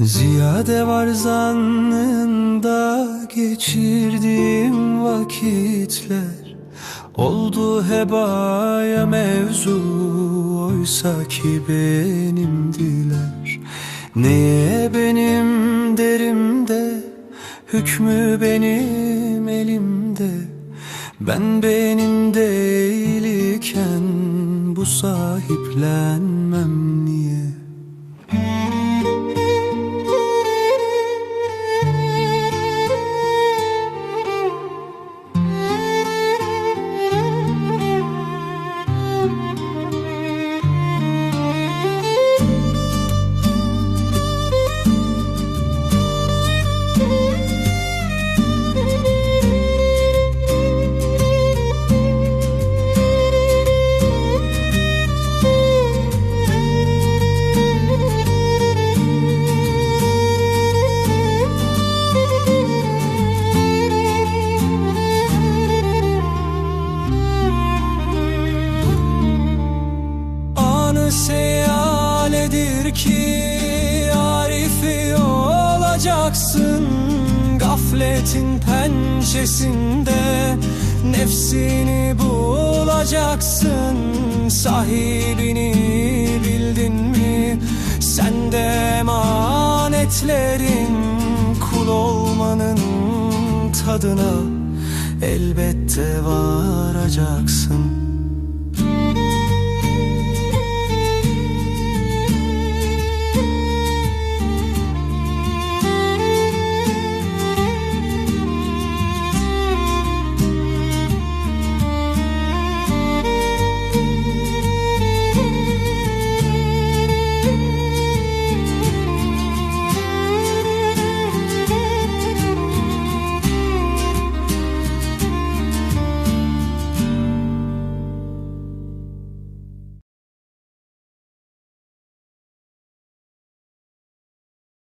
Ziyade var zannında geçirdiğim vakitler. Oldu hebaya mevzu oysa ki benimdiler. Neye benim derimde hükmü benim elimde? Ben benim değilken bu sahiplenmem niye? Olacaksın Gafletin pençesinde. Nefsini bulacaksın Sahibini bildin mi? Sen de emanetlerin Kul olmanın tadına Elbette varacaksın